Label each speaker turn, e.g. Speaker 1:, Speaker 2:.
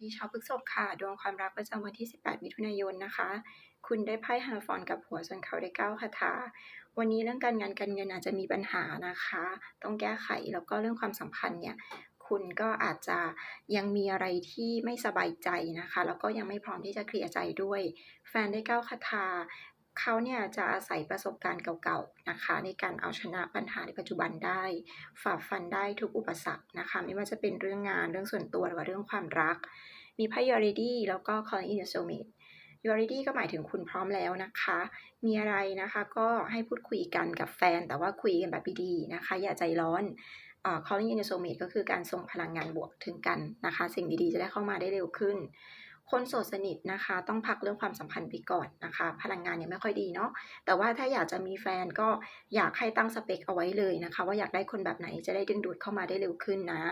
Speaker 1: ดีชาวพฤษภค่ะ ดวงความรักประจำวันที่ 18 มิถุนายนนะคะ คุณได้ไพ่ฮาฟอนกับหัวส่วนเขาได้เก้าคาถา วันนี้เรื่องการงานการเงินอาจจะมีปัญหานะคะ ต้องแก้ไขแล้วก็เรื่องความสัมพันธ์เนี่ย คุณก็อาจจะยังมีอะไรที่ไม่สบายใจนะคะ แล้วก็ยังไม่พร้อมที่จะเคลียร์ใจด้วย แฟนได้เก้าคาถา เขาเนี่ยจะอาศัยประสบการณ์เก่าๆนะคะ ในการเอาชนะปัญหาในปัจจุบันได้ ฝ่าฟันได้ทุกอุปสรรคนะคะ ไม่ว่าจะเป็นเรื่องงานเรื่องส่วนตัวหรือว่าเรื่องความรัก มีไพ่ You are ready แล้วก็ calling in your soulmate You are ready ก็หมายถึงคุณพร้อมแล้วนะคะ มีอะไรนะคะก็ให้พูดคุยกันกับแฟน แต่ว่าคุยกันแบบดีๆนะคะ อย่าใจร้อนอ่อ calling in your soulmate ก็คือการส่งพลังงานบวกถึงกันนะคะ สิ่งดีๆจะได้เข้ามาได้เร็วขึ้น คนโสดสนิทนะคะ ต้องพักเรื่องความสัมพันธ์ไปก่อนนะคะ พลังงานยังไม่ค่อยดีเนาะแต่ว่าถ้าอยากจะมีแฟนก็อยากให้ตั้งสเปคเอาไว้เลยนะคะ ว่าอยากได้คนแบบไหนจะได้ดึงดูดเข้ามาได้เร็วขึ้นนะ